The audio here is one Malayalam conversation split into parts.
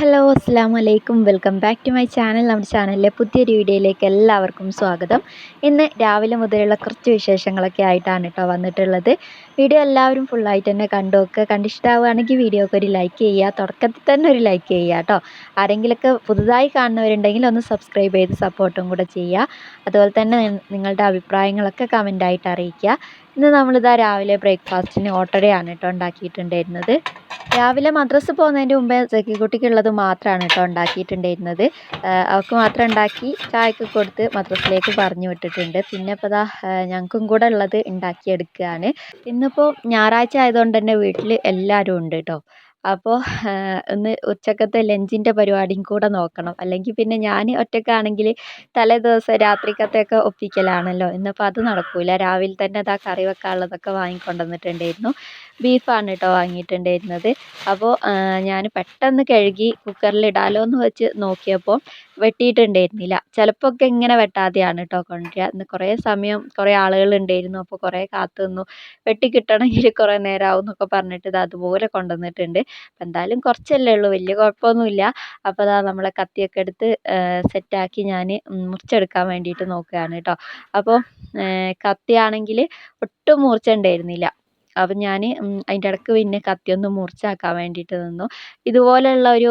ഹലോ അസ്സാം വലൈക്കും welcome back to my channel. നമ്മുടെ ചാനലിലെ പുതിയൊരു വീഡിയോയിലേക്ക് എല്ലാവർക്കും സ്വാഗതം. ഇന്ന് രാവിലെ മുതലുള്ള കുറച്ച് വിശേഷങ്ങളൊക്കെ ആയിട്ടാണ് കേട്ടോ വന്നിട്ടുള്ളത്. വീഡിയോ എല്ലാവരും ഫുള്ളായിട്ട് തന്നെ കണ്ടു നോക്കുക. കണ്ടിഷ്ടമാവുകയാണെങ്കിൽ വീഡിയോക്ക് ഒരു ലൈക്ക് ചെയ്യുക. തുടക്കത്തിൽ തന്നെ ഒരു ലൈക്ക് ചെയ്യുക കേട്ടോ. ആരെങ്കിലൊക്കെ പുതുതായി കാണുന്നവരുണ്ടെങ്കിൽ ഒന്ന് സബ്സ്ക്രൈബ് ചെയ്ത് സപ്പോർട്ടും കൂടെ ചെയ്യുക. അതുപോലെ തന്നെ നിങ്ങളുടെ അഭിപ്രായങ്ങളൊക്കെ കമന്റായിട്ട് അറിയിക്കുക. ഇന്ന് നമ്മളിതാ രാവിലെ ബ്രേക്ക്ഫാസ്റ്റിന് ഓട്ടടയാണ് കേട്ടോ ഉണ്ടാക്കിയിട്ടുണ്ടായിരുന്നത്. രാവിലെ മദ്രസ് പോകുന്നതിന്റെ മുമ്പേ സക്കിക്കുട്ടിക്കുള്ളത് മാത്രമാണ് കേട്ടോ ഉണ്ടാക്കിയിട്ടുണ്ടായിരുന്നത്. അവൾക്ക് മാത്രം ഉണ്ടാക്കി ചായക്ക് കൊടുത്ത് മദ്രസിലേക്ക് പറഞ്ഞു വിട്ടിട്ടുണ്ട്. പിന്നെ ഇപ്പോൾ ദാ ഞങ്ങൾക്കും കൂടെ ഉള്ളത് ഉണ്ടാക്കിയെടുക്കുകയാണ്. ഇന്നിപ്പോൾ ഞായറാഴ്ച ആയതുകൊണ്ട് തന്നെ വീട്ടിൽ എല്ലാവരും ഉണ്ട് കേട്ടോ അപ്പോൾ ഒന്ന് ഉച്ചക്കത്തെ ലഞ്ചിന്റെ പരിപാടിയും കൂടെ നോക്കണം. അല്ലെങ്കിൽ പിന്നെ ഞാൻ ഒറ്റയ്ക്കാണെങ്കിൽ തലേ ദിവസം രാത്രിക്കത്തെയൊക്കെ ഒപ്പിക്കലാണല്ലോ. ഇന്നിപ്പോൾ അത് നടക്കില്ല രാവിലെ തന്നെ അതാ കറി വെക്കാനുള്ളതൊക്കെ വാങ്ങിക്കൊണ്ട് വന്നിട്ടുണ്ടായിരുന്നു ബീഫാണ് കേട്ടോ വാങ്ങിയിട്ടുണ്ടായിരുന്നത്. അപ്പോൾ ഞാൻ പെട്ടെന്ന് കഴുകി കുക്കറിൽ ഇടാമല്ലോ എന്ന് വെച്ച് നോക്കിയപ്പോൾ വെട്ടിയിട്ടുണ്ടായിരുന്നില്ല. ചിലപ്പോൾ ഒക്കെ ഇങ്ങനെ വെട്ടാതെയാണ് കേട്ടോ കൊണ്ടുവരിക. ഇന്ന് കുറേ സമയം കുറേ ആളുകൾ ഉണ്ടായിരുന്നു അപ്പോൾ കുറേ കാത്തു നിന്നു. വെട്ടി കിട്ടണമെങ്കിൽ കുറേ നേരമാവും എന്നൊക്കെ പറഞ്ഞിട്ട് ഇത് അതുപോലെ കൊണ്ടുവന്നിട്ടുണ്ട്. അപ്പം എന്തായാലും കുറച്ചല്ലേ ഉള്ളൂ. വലിയ കുഴപ്പമൊന്നുമില്ല. അപ്പോൾ അതാ നമ്മളെ കത്തിയൊക്കെ എടുത്ത് സെറ്റാക്കി ഞാൻ മുറിച്ചെടുക്കാൻ വേണ്ടിയിട്ട് നോക്കുകയാണ് കേട്ടോ അപ്പോൾ കത്തിയാണെങ്കിൽ ഒട്ടും മൂർച്ച ഉണ്ടായിരുന്നില്ല അപ്പം ഞാൻ അതിന്റെ ഇടയ്ക്ക് പിന്നെ കത്തി ഒന്ന് മുറിച്ചാക്കാൻ വേണ്ടിയിട്ട് നിന്നു. ഇതുപോലെയുള്ള ഒരു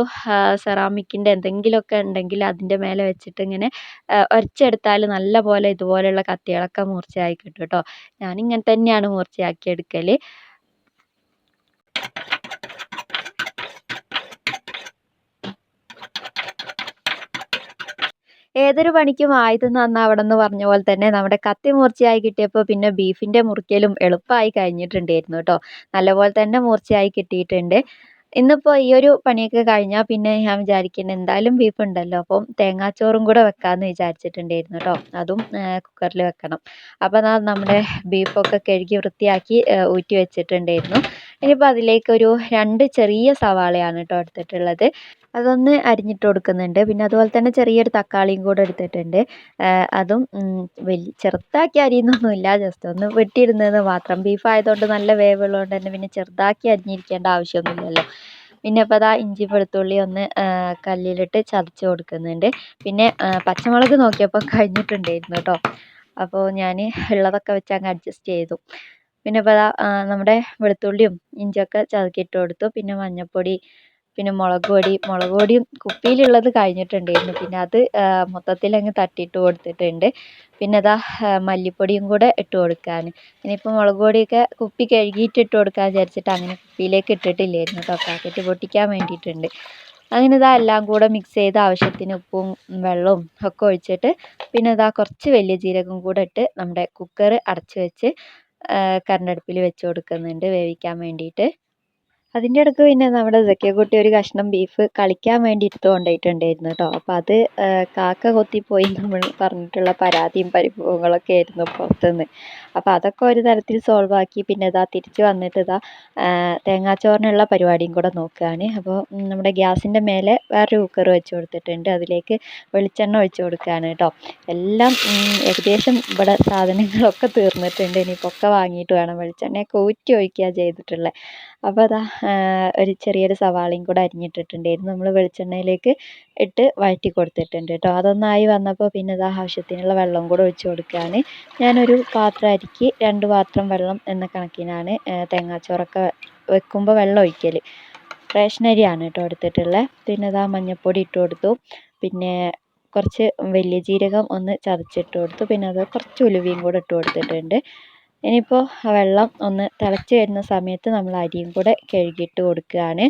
സെറാമിക്കിന്റെ എന്തെങ്കിലുമൊക്കെ ഉണ്ടെങ്കിൽ അതിന്റെ മേലെ വെച്ചിട്ട് ഇങ്ങനെ ഒരച്ചെടുത്താൽ നല്ല പോലെ ഇതുപോലെയുള്ള കത്തികളൊക്കെ മൂർച്ചയായി കിട്ടും കേട്ടോ ഞാനിങ്ങനെ തന്നെയാണ് മൂർച്ചയാക്കി എടുക്കൽ ഏതൊരു പണിക്കും ആയുധം നന്നാവണം പറഞ്ഞ പോലെ തന്നെ നമ്മുടെ കത്തി മൂർച്ചയായി കിട്ടിയപ്പോൾ പിന്നെ ബീഫിന്റെ മുറിക്കലും എളുപ്പമായി കഴിഞ്ഞിട്ടുണ്ടായിരുന്നു കേട്ടോ. നല്ലപോലെ തന്നെ മൂർച്ചയായി കിട്ടിയിട്ടുണ്ട്. ഇന്നിപ്പോൾ ഈ ഒരു പണിയൊക്കെ കഴിഞ്ഞാൽ പിന്നെ ഞാൻ വിചാരിക്കുന്നത് എന്തായാലും ബീഫ് ഉണ്ടല്ലോ. അപ്പം തേങ്ങാച്ചോറും കൂടെ വെക്കാമെന്ന് വിചാരിച്ചിട്ടുണ്ടായിരുന്നു കേട്ടോ. അതും കുക്കറിൽ വെക്കണം. അപ്പോൾ നമ്മുടെ ബീഫൊക്കെ കഴുകി വൃത്തിയാക്കി ഊറ്റി വെച്ചിട്ടുണ്ടായിരുന്നു. ഇനിയിപ്പോൾ അതിലേക്കൊരു രണ്ട് ചെറിയ സവാളയാണ് കേട്ടോ എടുത്തിട്ടുള്ളത്. അതൊന്ന് അരിഞ്ഞിട്ട് കൊടുക്കുന്നുണ്ട്. പിന്നെ അതുപോലെ തന്നെ ചെറിയൊരു തക്കാളിയും കൂടെ എടുത്തിട്ടുണ്ട്. അതും വലിയ ചെറുതാക്കി അരിയുന്നൊന്നുമില്ല. ജസ്റ്റ് ഒന്ന് വെട്ടിയിടുന്നത് മാത്രം. ബീഫ് ആയതുകൊണ്ട് നല്ല വേവുള്ളതുകൊണ്ട് തന്നെ പിന്നെ ചെറുതാക്കി അരിഞ്ഞിരിക്കേണ്ട ആവശ്യമൊന്നുമില്ലല്ലോ. പിന്നെ ഇപ്പോൾ അതാ ഇഞ്ചി വെളുത്തുള്ളി ഒന്ന് കല്ലിലിട്ട് ചതച്ച് കൊടുക്കുന്നുണ്ട്. പിന്നെ പച്ചമുളക് നോക്കിയപ്പോൾ കഴിഞ്ഞിട്ടുണ്ടായിരുന്നു കേട്ടോ അപ്പോൾ ഞാൻ ഉള്ളതൊക്കെ വെച്ച് അങ്ങ് അഡ്ജസ്റ്റ് ചെയ്തു. പിന്നെ ഇപ്പോൾ ദാ നമ്മുടെ വെളുത്തുള്ളിയും ഇഞ്ചിയൊക്കെ ചതക്കിയിട്ട് കൊടുത്തു. പിന്നെ മഞ്ഞൾപ്പൊടി പിന്നെ മുളക് പൊടി. മുളക് കുപ്പിയിലുള്ളത് കഴിഞ്ഞിട്ടുണ്ടായിരുന്നു. പിന്നെ അത് മൊത്തത്തിൽ അങ്ങ് തട്ടിയിട്ട് കൊടുത്തിട്ടുണ്ട്. പിന്നെ ദാ മല്ലിപ്പൊടിയും കൂടെ ഇട്ട് കൊടുക്കാൻ ഇനിയിപ്പോൾ മുളക് പൊടിയൊക്കെ കുപ്പി കഴുകിയിട്ട് ഇട്ട് കൊടുക്കാൻ വിചാരിച്ചിട്ട് അങ്ങനെ കുപ്പിയിലേക്ക് ഇട്ടിട്ടില്ലായിരുന്നു കേട്ടോ. പാക്കറ്റ് പൊട്ടിക്കാൻ വേണ്ടിയിട്ടുണ്ട്. അങ്ങനെ ഇതാ എല്ലാം കൂടെ മിക്സ് ചെയ്ത് ആവശ്യത്തിന് ഉപ്പും വെള്ളവും ഒക്കെ ഒഴിച്ചിട്ട് പിന്നെ ഇതാ കുറച്ച് വലിയ ജീരകം കൂടെ ഇട്ട് നമ്മുടെ കുക്കർ അടച്ച് വെച്ച് കറണ്ടടുപ്പിൽ വെച്ച് കൊടുക്കുന്നുണ്ട് വേവിക്കാൻ വേണ്ടിയിട്ട്. അതിന്റെ ഇടയ്ക്ക് പിന്നെ നമ്മുടെ കുട്ടി ഒരു കഷ്ണം ബീഫ് കളിക്കാൻ വേണ്ടി എടുത്ത് കൊണ്ടുപോയിട്ടുണ്ടായിരുന്നു കേട്ടോ അപ്പോൾ അത് കാക്ക കൊത്തിപ്പോയി നമ്മൾ പറഞ്ഞിട്ടുള്ള പരാതിയും പരിഭവങ്ങളൊക്കെ ആയിരുന്നു പുറത്തുനിന്ന്. അപ്പോൾ അതൊക്കെ ഒരു തരത്തിൽ സോൾവ് ആക്കി പിന്നെ ഇതാ തിരിച്ച് വന്നിട്ട് ഇതാ തേങ്ങാച്ചോറിനുള്ള പരിപാടിയും കൂടെ നോക്കുകയാണ്. അപ്പോൾ നമ്മുടെ ഗ്യാസിന്റെ മേലെ വേറൊരു കുക്കർ വെച്ച് കൊടുത്തിട്ടുണ്ട്. അതിലേക്ക് വെളിച്ചെണ്ണ ഒഴിച്ച് കൊടുക്കുകയാണ് കേട്ടോ എല്ലാം ഏകദേശം ഇവിടെ സാധനങ്ങളൊക്കെ തീർന്നിട്ടുണ്ട്. ഇനിയിപ്പോൾ ഒക്കെ വാങ്ങിയിട്ട് വേണം വെളിച്ചെണ്ണയൊക്കെ ഊറ്റി ഒഴിക്കുക ചെയ്തിട്ടുള്ളത്. അപ്പോൾ അതാ ഒരു ചെറിയൊരു സവാളയും കൂടെ അരിഞ്ഞിട്ടിട്ടുണ്ടായിരുന്നു. നമ്മൾ വെളിച്ചെണ്ണയിലേക്ക് ഇട്ട് വഴറ്റി കൊടുത്തിട്ടുണ്ട് കേട്ടോ. അതൊന്നായി വന്നപ്പോൾ പിന്നെ ഇതാ ആവശ്യത്തിനുള്ള വെള്ളം കൂടെ ഒഴിച്ച് കൊടുക്കുകയാണ്. ഞാനൊരു പാത്രം അരിക്ക് രണ്ട് പാത്രം വെള്ളം എന്ന കണക്കിനാണ് തേങ്ങാച്ചോറൊക്കെ വെക്കുമ്പോൾ വെള്ളം ഒഴിക്കൽ റേഷൻ അരിയാണ് കേട്ടോ എടുത്തിട്ടുള്ളത് പിന്നെ ഇതാ മഞ്ഞൾപ്പൊടി ഇട്ട് കൊടുത്തു. പിന്നെ കുറച്ച് വലിയ ജീരകം ഒന്ന് ചതച്ചിട്ട് കൊടുത്തു. പിന്നെ അത് കുറച്ച് ഉലുവയും കൂടെ ഇട്ട് കൊടുത്തിട്ടുണ്ട്. ഇനിയിപ്പോൾ ആ വെള്ളം ഒന്ന് തിളച്ച് വരുന്ന സമയത്ത് നമ്മൾ അരിയും കൂടെ കഴുകിയിട്ട് കൊടുക്കുകയാണ്.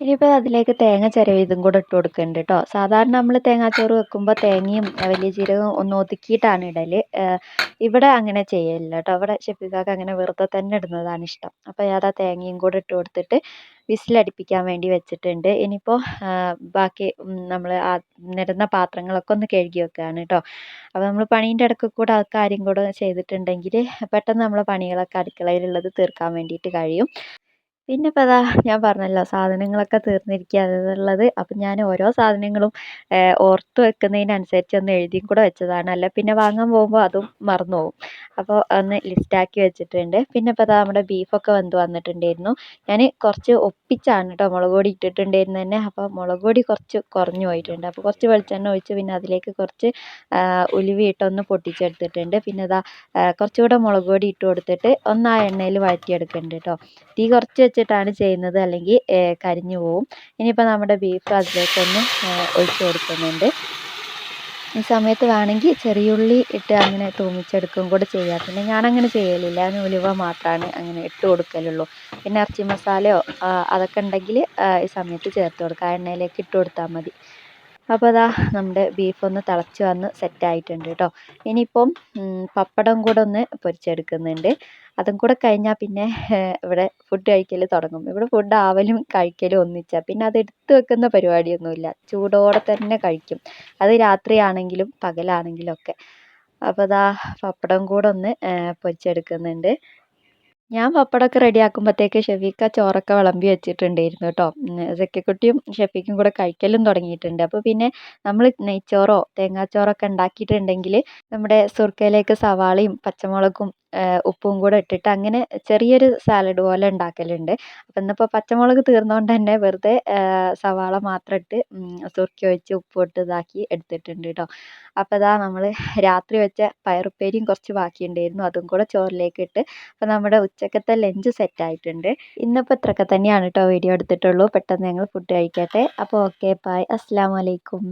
ഇനിയിപ്പോൾ അതിലേക്ക് തേങ്ങ ചിരവിയതും കൂടെ ഇട്ട് കൊടുക്കുന്നുണ്ട് കേട്ടോ. സാധാരണ നമ്മൾ തേങ്ങാച്ചോറ് വെക്കുമ്പോൾ തേങ്ങയും വലിയ ജീരകവും ഒന്ന് ഒതുക്കിയിട്ടാണ് ഇടൽ ഇവിടെ അങ്ങനെ ചെയ്യലില്ല കേട്ടോ. ഇവിടെ ഷെഫിക്കാക്ക് അങ്ങനെ വെറുതെ തന്നെ ഇടുന്നതാണ് ഇഷ്ടം. അപ്പോൾ ഞാൻ ആ തേങ്ങയും കൂടെ ഇട്ട് കൊടുത്തിട്ട് വിസിലടിപ്പിക്കാൻ വേണ്ടി വെച്ചിട്ടുണ്ട്. ഇനിയിപ്പോൾ ബാക്കി നമ്മൾ നിരന്ന പാത്രങ്ങളൊക്കെ ഒന്ന് കഴുകി വെക്കുകയാണ് കേട്ടോ അപ്പോൾ നമ്മൾ പണീന്റെ ഇടയ്ക്ക് കൂടെ ആ കാര്യം കൂടെ ചെയ്തിട്ടുണ്ടെങ്കിൽ പെട്ടെന്ന് നമ്മളെ പണികളൊക്കെ അടുക്കളയിലുള്ളത് തീർക്കാൻ വേണ്ടിയിട്ട് കഴിയും. പിന്നെ ഇപ്പോൾ അതാ ഞാൻ പറഞ്ഞല്ലോ സാധനങ്ങളൊക്കെ തീർന്നിരിക്കുകയാണ് എന്നുള്ളത് അപ്പം ഞാൻ ഓരോ സാധനങ്ങളും ഓർത്ത് വെക്കുന്നതിനനുസരിച്ച് ഒന്ന് എഴുതിയും കൂടെ വെച്ചതാണ്. അല്ല പിന്നെ വാങ്ങാൻ പോകുമ്പോൾ അതും മറന്നു പോകും. അപ്പോൾ ഒന്ന് ലിസ്റ്റാക്കി വെച്ചിട്ടുണ്ട്. പിന്നെ ഇപ്പോൾ അതാ നമ്മുടെ ബീഫൊക്കെ വന്ന് വന്നിട്ടുണ്ടായിരുന്നു. ഞാൻ കുറച്ച് ഒപ്പിച്ചാണ് കേട്ടോ മുളക് പൊടി ഇട്ടിട്ടുണ്ടായിരുന്നു തന്നെ. അപ്പോൾ മുളക് പൊടി കുറച്ച് കുറഞ്ഞു പോയിട്ടുണ്ട്. അപ്പോൾ കുറച്ച് വെളിച്ചെണ്ണ ഒഴിച്ച് പിന്നെ അതിലേക്ക് കുറച്ച് ഉലുവ ഇട്ടൊന്ന് പൊട്ടിച്ചെടുത്തിട്ടുണ്ട്. പിന്നെ ഇതാ കുറച്ചുകൂടെ മുളക് പൊടി ഇട്ട് കൊടുത്തിട്ട് ഒന്ന് ആ എണ്ണയിൽ വഴറ്റിയെടുക്കുന്നുണ്ട് കേട്ടോ. തീ കുറച്ച് വെച്ചിട്ടാണ് ചെയ്യുന്നത്. അല്ലെങ്കിൽ കരിഞ്ഞു പോവും. ഇനിയിപ്പോൾ നമ്മുടെ ബീഫ് അതിലേക്കൊന്ന് ഒഴിച്ച് കൊടുക്കുന്നുണ്ട്. ഈ സമയത്ത് വേണമെങ്കിൽ ചെറിയുള്ളി ഇട്ട് അങ്ങനെ തൂമിച്ചെടുക്കുകയും കൂടെ ചെയ്യാം. പിന്നെ ഞാനങ്ങനെ ചെയ്യലില്ല. ഞാൻ ഉലുവ മാത്രമാണ് അങ്ങനെ ഇട്ട് കൊടുക്കലുള്ളൂ. പിന്നെ ഇറച്ചി മസാലയോ അതൊക്കെ ഉണ്ടെങ്കിൽ ഈ സമയത്ത് ചേർത്ത് കൊടുക്കുക. എണ്ണയിലേക്ക് ഇട്ട് കൊടുത്താൽ മതി. അപ്പോൾ അതാ നമ്മുടെ ബീഫ് ഒന്ന് തിളച്ച് വന്ന് സെറ്റ് ആയിട്ടുണ്ട് കേട്ടോ. ഇനിയിപ്പം പപ്പടം കൂടെ ഒന്ന് പൊരിച്ചെടുക്കുന്നുണ്ട്. അതും കൂടെ കഴിഞ്ഞാൽ പിന്നെ ഇവിടെ ഫുഡ് കഴിക്കൽ തുടങ്ങും. ഇവിടെ ഫുഡ് ആവലും കഴിക്കലും ഒന്നിച്ചാണ് പിന്നെ അത് എടുത്ത് വെക്കുന്ന പരിപാടിയൊന്നുമില്ല. ചൂടോടെ തന്നെ കഴിക്കും. അത് രാത്രിയാണെങ്കിലും പകലാണെങ്കിലും ഒക്കെ. അപ്പോൾ ദാ പപ്പടം കൂടെ ഒന്ന് പൊരിച്ചെടുക്കുന്നുണ്ട്. ഞാൻ പപ്പടമൊക്കെ റെഡിയാക്കുമ്പോഴത്തേക്ക് ഷെഫീക്ക ചോറൊക്കെ വിളമ്പി വെച്ചിട്ടുണ്ടായിരുന്നു കേട്ടോ. സെക്കിക്കുട്ടിയും ഷെഫീക്കും കൂടെ കഴിക്കലും തുടങ്ങിയിട്ടുണ്ട്. അപ്പോൾ പിന്നെ നമ്മൾ നെയ്ച്ചോറോ തേങ്ങാച്ചോറൊക്കെ ഉണ്ടാക്കിയിട്ടുണ്ടെങ്കിൽ നമ്മുടെ സുർക്കയിലേക്ക് സവാളയും പച്ചമുളകും ഉപ്പും കൂടെ ഇട്ടിട്ട് അങ്ങനെ ചെറിയൊരു സാലഡ് പോലെ ഉണ്ടാക്കലുണ്ട്. അപ്പം ഇന്നിപ്പോൾ പച്ചമുളക് തീർന്നതുകൊണ്ട് തന്നെ വെറുതെ സവാള മാത്രം ഇട്ട് സുർക്ക ഒഴിച്ച് ഉപ്പ് ഇട്ട് ഇതാക്കി എടുത്തിട്ടുണ്ട് കേട്ടോ അപ്പോൾ ഇതാ നമ്മൾ രാത്രി വെച്ച പയറുപ്പേരിയും കുറച്ച് ബാക്കിയുണ്ടായിരുന്നു. അതും കൂടെ ചോറിലേക്ക് ഇട്ട് അപ്പോൾ നമ്മുടെ ഉച്ചക്കത്തെ ലഞ്ച് സെറ്റ് ആയിട്ടുണ്ട്. ഇന്നിപ്പോൾ ഇത്രയൊക്കെ തന്നെയാണ് കേട്ടോ വീഡിയോ എടുത്തിട്ടുള്ളൂ. പെട്ടെന്ന് ഞങ്ങൾ ഫുഡ് കഴിക്കട്ടെ. അപ്പോൾ ഓക്കെ ബൈ അസ്സാം വലൈക്കും